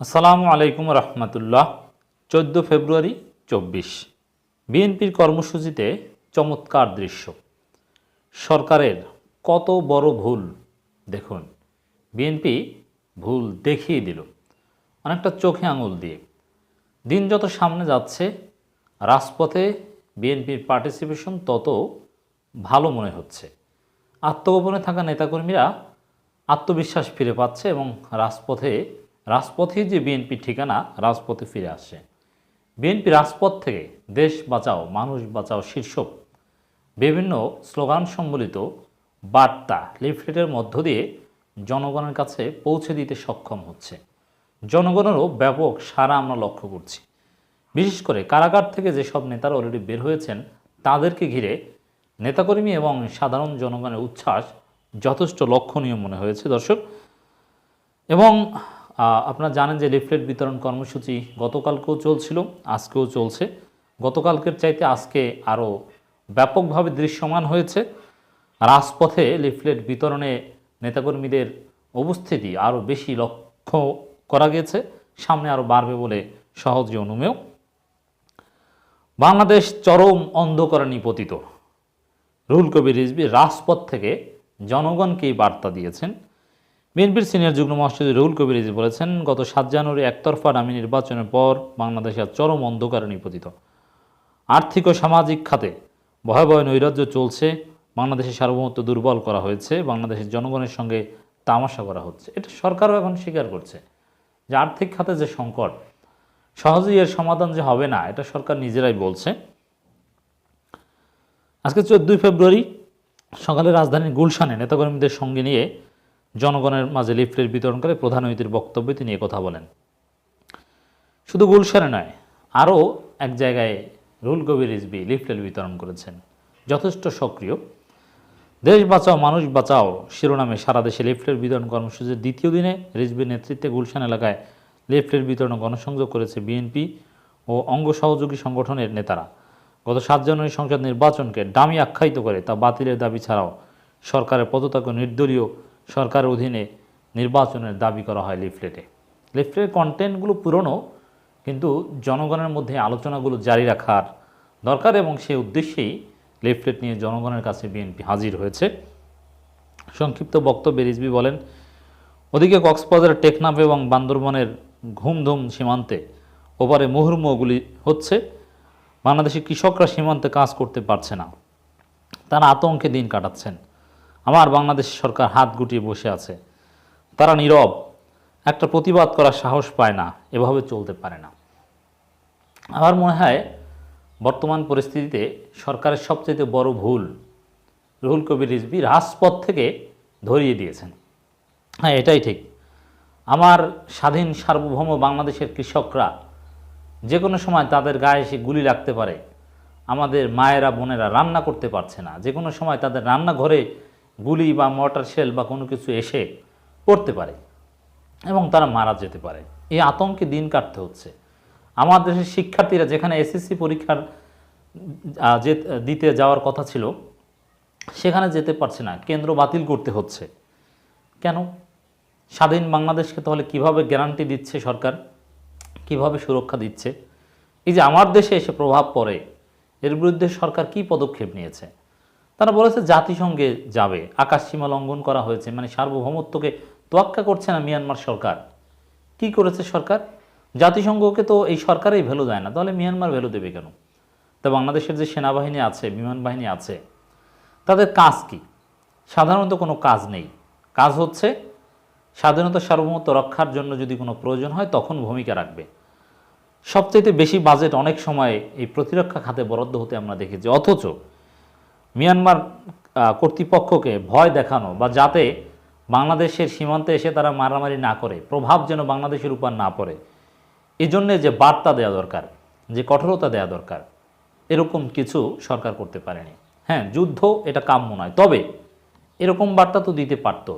আসসালামু আলাইকুম রহমতুল্লাহ, চোদ্দ ফেব্রুয়ারি চব্বিশ। বিএনপির কর্মসূচিতে চমৎকার দৃশ্য। সরকারের কত বড় ভুল, দেখুন। বিএনপি ভুল দেখিয়ে দিল, অনেকটা চোখে আঙুল দিয়ে। দিন যত সামনে যাচ্ছে, রাজপথে বিএনপির পার্টিসিপেশন তত ভালো মনে হচ্ছে। আত্মগোপনে থাকা নেতাকর্মীরা আত্মবিশ্বাস ফিরে পাচ্ছে এবং রাজপথে রাজপথে যে বিএনপির ঠিকানা, রাজপথে ফিরে আসে। বিএনপি রাজপথ থেকে দেশ বাঁচাও, মানুষ বাঁচাও শীর্ষক। বিভিন্ন স্লোগান সম্বলিত বার্তা, লিফলেটের মধ্য দিয়ে জনগণের কাছে পৌঁছে দিতে সক্ষম হচ্ছে। জনগণেরও ব্যাপক সারা আমরা লক্ষ্য করছি। বিশেষ করে কারাগার থেকে যেসব নেতারা অলরেডি বের হয়েছেন, তাদেরকে ঘিরে নেতাকর্মী এবং সাধারণ জনগণের উচ্ছ্বাস যথেষ্ট লক্ষণীয় মনে হয়েছে, দর্শক। এবং আপনারা জানেন যে লিফলেট বিতরণ কর্মসূচি গতকালকেও চলছিল, আজকেও চলছে। গতকালকের চাইতে আজকে আরও ব্যাপকভাবে দৃশ্যমান হয়েছে। রাজপথে লিফলেট বিতরণে নেতাকর্মীদের উপস্থিতি আরও বেশি লক্ষ্য করা গেছে, সামনে আরও বাড়বে বলে সহজে অনুমেয়। বাংলাদেশ চরম অন্ধকারে নিপতিত। রুহুল কবির রিজভি রাজপথ থেকে জনগণকেই বার্তা দিয়েছেন। বিএনপির সিনিয়র যুগ্ম মহাসচিব রুহুল কবির বলেছেন, গত সাত জানুয়ারি একতরফা নামী নির্বাচনের পর বাংলাদেশ আজ চরম অন্ধকারে নিপতিত। আর্থিক ও সামাজিক খাতে ভয়াবহ নৈরাজ্য চলছে বাংলাদেশের সার্বভৌমত্ব দুর্বল করা হয়েছে, বাংলাদেশের জনগণের সঙ্গে তামাশা করা হচ্ছে। এটা সরকারও এখন স্বীকার করছে যে আর্থিক খাতে যে সংকট, সহজেই এর সমাধান যে হবে না, এটা সরকার নিজেরাই বলছে। আজকে চোদ্দোই ফেব্রুয়ারি সকালে রাজধানীর গুলশানে নেতাকর্মীদের সঙ্গে নিয়ে জনগণের মাঝে লিফলেট বিতরণ করে প্রধান অতিথির বক্তব্যে তিনি কথা বলেন। শুধু গুলশানে নয়, আরও এক জায়গায় রুল কবির রিজবি লিফলেট বিতরণ করেছেন। যথেষ্ট সক্রিয়। দেশ বাঁচাও, মানুষ বাঁচাও শিরোনামে সারা দেশে লিফলেট বিতরণ কর্মসূচির দ্বিতীয় দিনে রিজবির নেতৃত্বে গুলশান এলাকায় লিফলেট বিতরণ গণসংযোগ করেছে বিএনপি ও অঙ্গ সহযোগী সংগঠনের নেতারা। গত সাত জানুয়ারি সংসদ নির্বাচনকে ডামি আখ্যায়িত করে তা বাতিলের দাবি ছাড়াও সরকারের পদত্যাগ নির্দলীয় সরকারের অধীনে নির্বাচনের দাবি করা হয় লিফলেটে। লিফলেটের কন্টেন্টগুলো পুরনো, কিন্তু জনগণের মধ্যে আলোচনাগুলো জারি রাখার দরকার এবং সেই উদ্দেশ্যেই লিফলেট নিয়ে জনগণের কাছে বিএনপি হাজির হয়েছে। সংক্ষিপ্ত বক্তব্যে রিজবি বলেন, ওদিকে কক্সবাজারের টেকনাফ এবং বান্দরবনের ঘুমধুম সীমান্তে ওপারে মুহুর্মুহগুলি হচ্ছে। বাংলাদেশের কৃষকরা সীমান্তে কাজ করতে পারছে না। তারা আতঙ্কে দিন কাটাচ্ছেন। আমার বাংলাদেশ সরকার হাত গুটিয়ে বসে আছে। তারা নীরব। একটা প্রতিবাদ করার সাহস পায় না। এভাবে চলতে পারে না। আমার মনে হয় বর্তমান পরিস্থিতিতে সরকারের সবচেয়ে বড় ভুল রুহুল কবির রিজভি রাজপথ থেকে ধরিয়ে দিয়েছেন। হ্যাঁ এটাই ঠিক। আমার স্বাধীন সার্বভৌম বাংলাদেশের কৃষকরা যে কোনো সময় তাদের গায়ে এসে গুলি লাগতে পারে। আমাদের মায়েরা, বোনেরা রান্না করতে পারছে না। যে কোনো সময় তাদের রান্নাঘরে গুলি বা মর্টার শেল বা কোনো কিছু এসে পড়তে পারে এবং তারা মারা যেতে পারে। এই আতঙ্কে দিন কাটতে হচ্ছে। আমার দেশের শিক্ষার্থীরা যেখানে এসএসসি পরীক্ষার যে, দিতে যাওয়ার কথা ছিল, সেখানে যেতে পারছে না। কেন্দ্র বাতিল করতে হচ্ছে। কেন? স্বাধীন বাংলাদেশকে তাহলে কীভাবে গ্যারান্টি দিচ্ছে সরকার? কীভাবে সুরক্ষা দিচ্ছে? এই যে আমার দেশে এসে প্রভাব পড়ে, এর বিরুদ্ধে সরকার কি পদক্ষেপ নিয়েছে? তারা বলেছে জাতিসংঘে যাবে। আকাশ সীমা লঙ্ঘন করা হয়েছে মানে সার্বভৌমত্বকে তোয়াক্কা করছে না মিয়ানমার সরকার। কি করেছে সরকার? জাতিসংঘকে তো এই সরকারেই ভ্যালু দেয় না, তাহলে মিয়ানমার ভ্যালু দেবে কেন? তা বাংলাদেশের যে সেনাবাহিনী আছে, বিমান বাহিনী আছে, তাদের কাজ কি? সাধারণত কোনো কাজ নেই। কাজ হচ্ছে স্বাধীনতা সার্বভৌমত্ব রক্ষার জন্য যদি কোনো প্রয়োজন হয়, তখন ভূমিকা রাখবে। সবচাইতে বেশি বাজেট অনেক সময় এই প্রতিরক্ষা খাতে বরাদ্দ হতে আমরা দেখেছি। অথচ মিয়ানমার কর্তৃপক্ষকে ভয় দেখানো বা যাতে বাংলাদেশের সীমান্তে এসে তারা মারামারি না করে, প্রভাব যেন বাংলাদেশের উপর না পড়ে এই জন্যে যে বার্তা দেওয়া দরকার, যে কঠোরতা দেওয়া দরকার, এরকম কিছু সরকার করতে পারেনি। হ্যাঁ যুদ্ধ এটা কাম্য নয়, তবে এরকম বার্তা তো দিতে পারত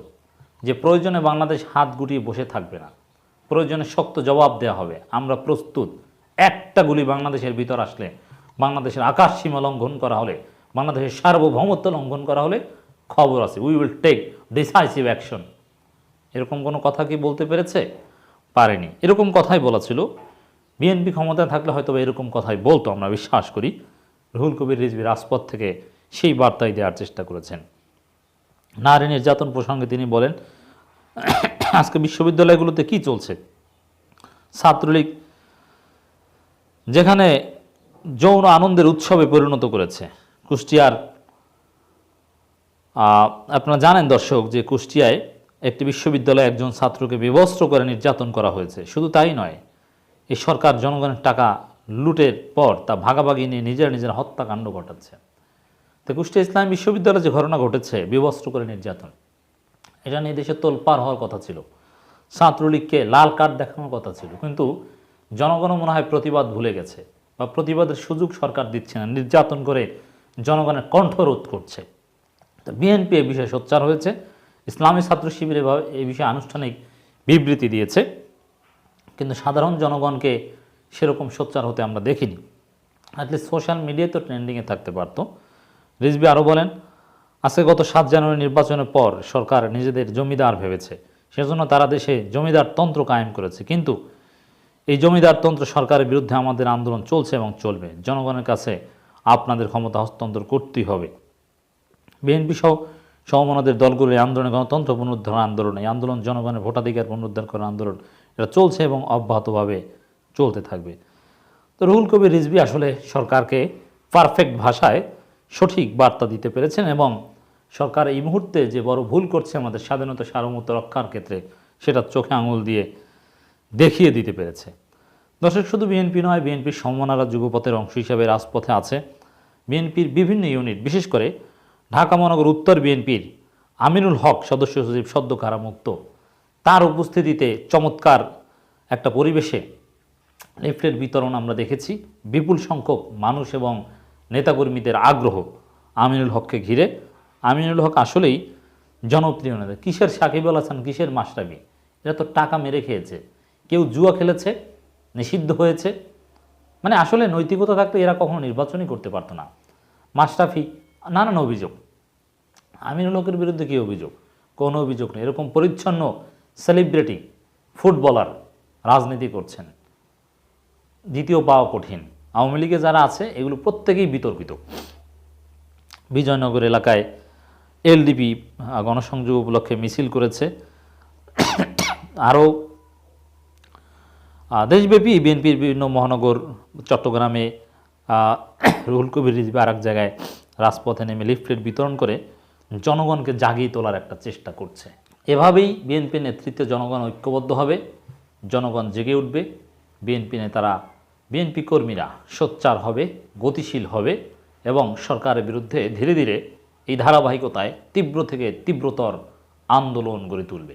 যে প্রয়োজনে বাংলাদেশ হাত গুটিয়ে বসে থাকবে না, প্রয়োজনে শক্ত জবাব দেওয়া হবে। আমরা প্রস্তুত, একটা গুলি বাংলাদেশের ভিতর আসলে বাংলাদেশের আকাশ সীমা লঙ্ঘন করা হলে বাংলাদেশের সার্বভৌমত্ব লঙ্ঘন করা হলে খবর আছে। We will take decisive action এরকম কোনো কথা কি বলতে পেরেছে? পারেনি। এরকম কথাই বলা ছিল। বিএনপি ক্ষমতায় থাকলে হয়তো এরকম কথাই বলতো, আমরা বিশ্বাস করি। রুহুল কবির রিজভি রাজপথ থেকে সেই বার্তাই দেওয়ার চেষ্টা করেছেন। নারী নির্যাতন প্রসঙ্গে তিনি বলেন, আজকে বিশ্ববিদ্যালয়গুলোতে কি চলছে? ছাত্রলীগ যেখানে যৌন আনন্দের উৎসবে পরিণত করেছে। কুষ্টিয়ার আপনারা জানেন দর্শক যে কুষ্টিয়ায় একটি বিশ্ববিদ্যালয়ে একজন ছাত্রকে বিবস্ত্র করে নির্যাতন করা হয়েছে। শুধু তাই নয় এই সরকার জনগণের টাকা লুটের পর তা ভাগাভাগি নিয়ে নিজের নিজের হত্যাকাণ্ড ঘটাচ্ছে। তো কুষ্টিয়া ইসলাম বিশ্ববিদ্যালয়ে যে ঘটনা ঘটেছে, বিবস্ত্র করে নির্যাতন, এটা নিয়ে দেশে তোলপার হওয়ার কথা ছিল। ছাত্রলীগকে লাল কার্ড দেখানোর কথা ছিল। কিন্তু জনগণও মনে হয় প্রতিবাদ ভুলে গেছে বা প্রতিবাদের সুযোগ সরকার দিচ্ছে না। নির্যাতন করে জনগণের কণ্ঠ রোধ করছে। তো বিএনপি এ বিষয়ে সোচ্চার হয়েছে। ইসলামী ছাত্র শিবির এই বিষয়ে আনুষ্ঠানিক বিবৃতি দিয়েছে। কিন্তু সাধারণ জনগণকে সেরকম সোচ্চার হতে আমরা দেখিনি। অ্যাটলিস্ট সোশ্যাল মিডিয়ায় তো ট্রেন্ডিংয়ে থাকতে পারতো। রিজবি আরও বলেন, আজকে গত সাত জানুয়ারি নির্বাচনের পর সরকার নিজেদের জমিদার ভেবেছে। সেজন্য তারা দেশে জমিদার তন্ত্র কায়েম করেছে। কিন্তু এই জমিদার তন্ত্র সরকারের বিরুদ্ধে আমাদের আন্দোলন চলছে এবং চলবে। জনগণের কাছে আপনাদের ক্ষমতা হস্তান্তর করতেই হবে। বিএনপি সহ সমমনাদের দলগুলো এই আন্দোলনে গণতন্ত্র পুনরুদ্ধার আন্দোলন, এই আন্দোলন জনগণের ভোটাধিকার পুনরুদ্ধার করার আন্দোলন, এটা চলছে এবং অব্যাহতভাবে চলতে থাকবে। তো রুহুল কবির রিজভি আসলে সরকারকে পারফেক্ট ভাষায় সঠিক বার্তা দিতে পেরেছেন এবং সরকার এই মুহূর্তে যে বড় ভুল করছে আমাদের স্বাধীনতা সার্বভৌমত্ব রক্ষার ক্ষেত্রে, সেটা চোখে আঙুল দিয়ে দেখিয়ে দিতে পেরেছে। দর্শক, শুধু বিএনপি নয়, বিএনপির সমমনারা যুগপথের অংশ হিসাবে রাজপথে আছে। বিএনপির বিভিন্ন ইউনিট, বিশেষ করে ঢাকা মহানগর উত্তর বিএনপির আমিনুল হক, সদস্য সচিব সদ্য কারামুক্ত তার উপস্থিতিতে চমৎকার একটা পরিবেশে লিফলেট বিতরণ আমরা দেখেছি। বিপুল সংখ্যক মানুষ এবং নেতাকর্মীদের আগ্রহ আমিনুল হককে ঘিরে। আমিনুল হক আসলেই জনপ্রিয় নেতা। কিসের সাকিব আল হাসান, কিসের মাস্টাবি এরা তো টাকা মেরে খেয়েছে। কেউ জুয়া খেলেছে নিষিদ্ধ হয়েছে। মানে আসলে নৈতিকতা থাকলে এরা কখনো নির্বাচনই করতে পারতো না। মাস্টাফি নানান অভিযোগ। আমিনুল হকের বিরুদ্ধে কী অভিযোগ? কোনো অভিযোগ নেই। এরকম পরিচ্ছন্ন সেলিব্রিটি ফুটবলার রাজনীতি করছেন। দ্বিতীয় পাওয়া কঠিন। আওয়ামী লীগে যারা আছে, এগুলো প্রত্যেকেই বিতর্কিত। বিজয়নগর এলাকায় এলডিপি গণসংযোগ উপলক্ষে মিছিল করেছে। আরও দেশব্যাপী বিএনপির বিভিন্ন মহানগর, চট্টগ্রামে রুহুল কবির রিজভি আর এক জায়গায় রাজপথে নেমে লিফলেট বিতরণ করে জনগণকে জাগিয়ে তোলার একটা চেষ্টা করছে। এভাবেই বিএনপি নেতৃত্বে জনগণ ঐক্যবদ্ধ হবে, জনগণ জেগে উঠবে, বিএনপি নেতারা, বিএনপি কর্মীরা সোচ্চার হবে, গতিশীল হবে এবং সরকারের বিরুদ্ধে ধীরে ধীরে এই ধারাবাহিকতায় তীব্র থেকে তীব্রতর আন্দোলন গড়ে তুলবে।